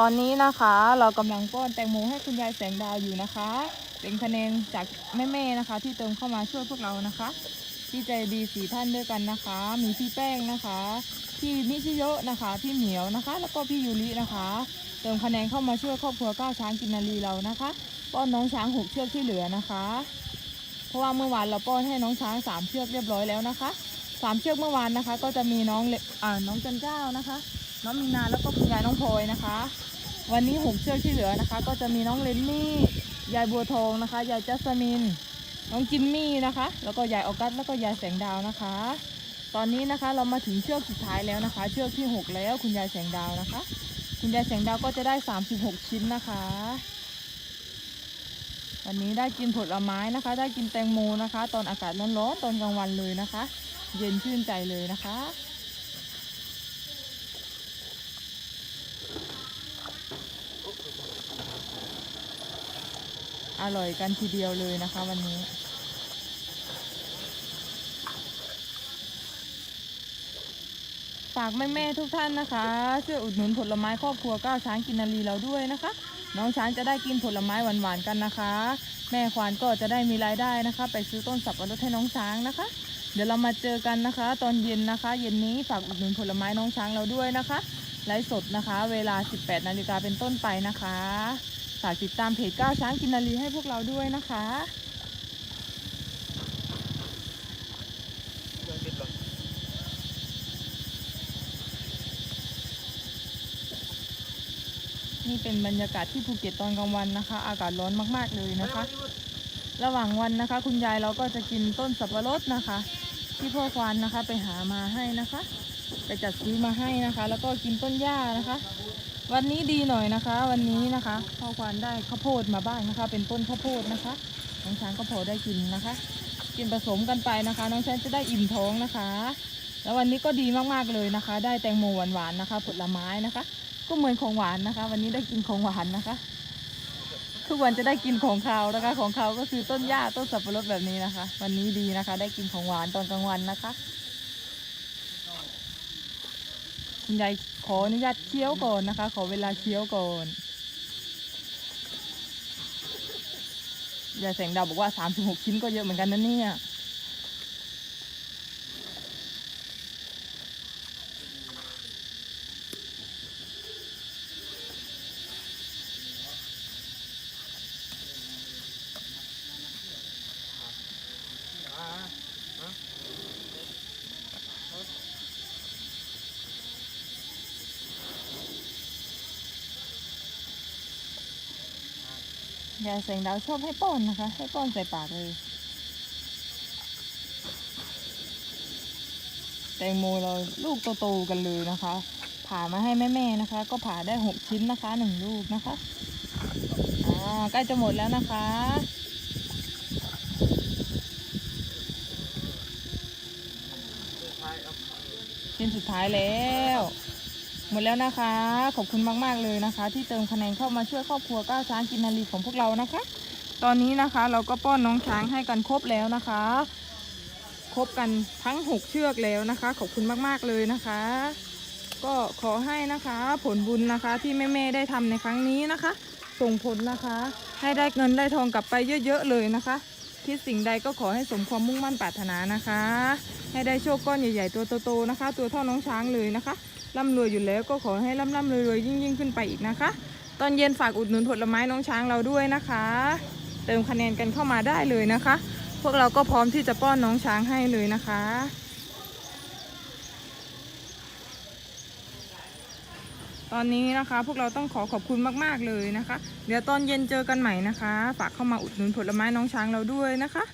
ตอนนี้นะคะเรากำลังป้อนแตงโมให้คุณยายแสงดาวอยู่นะคะ เป็นคะแนนจากแม่ๆนะคะ ที่เติมเข้ามาช่วยพวกเรานะคะพี่ใจดีสีท่านด้วยกันนะคะ มีพี่แป้งนะคะพี่นิชิโยะนะคะ พี่เหมียวนะคะ แล้วก็พี่ยูรินะคะ เติมคะแนนเข้ามาช่วยครอบครัวก้าวช้างกินนารีเรานะคะป้อนน้องช้างหกเชือกที่เหลือนะคะ เพราะว่าเมื่อวานเราป้อนให้น้องช้างสามเชือกเรียบร้อยแล้วนะคะ สามเชือกเมื่อวานนะคะ ก็จะมีน้องเลอ่าน้องจันเจ้านะคะ น้องมีนาแล้วก็คุณยายน้องพลอยนะคะ วันนี้หกเชือกที่เหลือนะคะ ก็จะมีน้องเลนนี่ยายบัวทองนะคะยายจัสมิน น้องจิมมี่นะคะ แล้วก็ยายออกัสแล้วก็ยายแสงดาวนะคะ ตอนนี้นะคะเรามาถึงเชือกสุดท้ายแล้วนะคะ เชือกที่หกแล้วคุณยายแสงดาวนะคะ คุณยายแสงดาวก็จะได้ 36 ชิ้นนะคะวันนี้ได้กินผลไม้นะคะ ได้กินแตงโมนะคะ ตอนอากาศร้อนๆตอนกลางวันเลยนะคะ เย็นชื่นใจเลยนะคะ อร่อยกันทีเดียวเลยนะคะวันนี้ฝากแม่ ๆ ทุกท่านนะคะ ช่วยอุดหนุนผลไม้ครอบครัวก้าวช้างกินนารีเราด้วยนะคะ น้องช้างจะได้กินผลไม้หวาน ๆ กันนะคะ แม่ควานก็จะได้มีรายได้นะคะ ไปซื้อต้นสับปะรดให้น้องช้างนะคะ เดี๋ยวเรามาเจอกันนะคะ ตอนเย็นนะคะ เย็นนี้ฝากอุดหนุนผลไม้น้องช้างเราด้วยนะคะไลฟ์สดนะคะ เวลา 18 นาฬิกาเป็นต้นไปนะคะฝากติดตามเพจก้าวช้างกินนารีให้พวกเราด้วยนะคะนี่เป็นบรรยากาศที่ภูเก็ตตอนกลางวันนะคะ อากาศร้อนมาก ๆ เลยนะคะ ระหว่างวันนะคะ คุณยายเราก็จะกินต้นสับปะรดนะคะ ที่พ่อควานนะคะไปหามาให้นะคะ ไปจัดซื้อมาให้นะคะ แล้วก็กินต้นหญ้านะคะ วันนี้ดีหน่อยนะคะ วันนี้นะคะ พ่อควานได้ข้าวโพดมาบ้างนะคะ เป็นต้นข้าวโพดนะคะน้องช้างก็พอได้กินนะคะ กินผสมกันไปนะคะ น้องช้างจะได้อิ่มท้องนะคะ แล้ววันนี้ก็ดีมากๆเลยนะคะ ได้แตงโมหวานๆนะคะ ผลไม้นะคะ ก็เหมือนของหวานนะคะ วันนี้ได้กินของหวานนะคะ ทุกวันจะได้กินของคาวนะคะ ของคาวก็คือต้นหญ้าต้นสับปะรดแบบนี้นะคะ วันนี้ดีนะคะ ได้กินของหวานตอนกลางวันนะคะคุณยายขออนุญาตเคี้ยวก่อนนะคะ ขอเวลาเคี้ยวก่อนยายแสงดาวบอกว่า 36 ชิ้นก็เยอะเหมือนกันนะเนี่ย ยายแสงดาวชอบให้ป้อนนะคะ ให้ป้อนใส่ปากเลย แตงโมเราลูกโตๆกันเลยนะคะ ผ่ามาให้แม่ๆนะคะ ก็ผ่าได้หกชิ้นนะคะหนึ่งลูกนะคะอ่าใกล้จะหมดแล้วนะคะชิ้นสุดท้ายแล้ว หมดแล้วนะคะ ขอบคุณมากๆเลยนะคะ ที่เติมคะแนนเข้ามาช่วยครอบครัวก้าวช้างกินนารีของพวกเรานะคะ ตอนนี้นะคะเราก็ป้อนน้องช้างให้กันครบแล้วนะคะ ครบกันทั้ง 6 เชือกแล้วนะคะ ขอบคุณมากๆเลยนะคะ ก็ขอให้นะคะผลบุญนะคะที่แม่ๆได้ทำในครั้งนี้นะคะ ส่งผลนะคะ ให้ได้เงินได้ทองกลับไปเยอะ ๆ เลยนะคะ คิดสิ่งใดก็ขอให้สมความมุ่งมั่นปรารถนานะคะ ให้ได้โชคก้อนใหญ่ๆตัวโตๆนะคะ ตัวเท่าน้องช้างเลยนะคะร่ำรวยอยู่แล้วก็ขอให้ร่ำร่ำรวยๆยิ่งยิ่งขึ้นไปอีกนะคะ ตอนเย็นฝากอุดหนุนผลไม้น้องช้างเราด้วยนะคะ เติมคะแนนกันเข้ามาได้เลยนะคะ พวกเราก็พร้อมที่จะป้อนน้องช้างให้เลยนะคะ ตอนนี้นะคะพวกเราต้องขอขอบคุณมากๆเลยนะคะ เดี๋ยวตอนเย็นเจอกันใหม่นะคะ ฝากเข้ามาอุดหนุนผลไม้น้องช้างเราด้วยนะคะ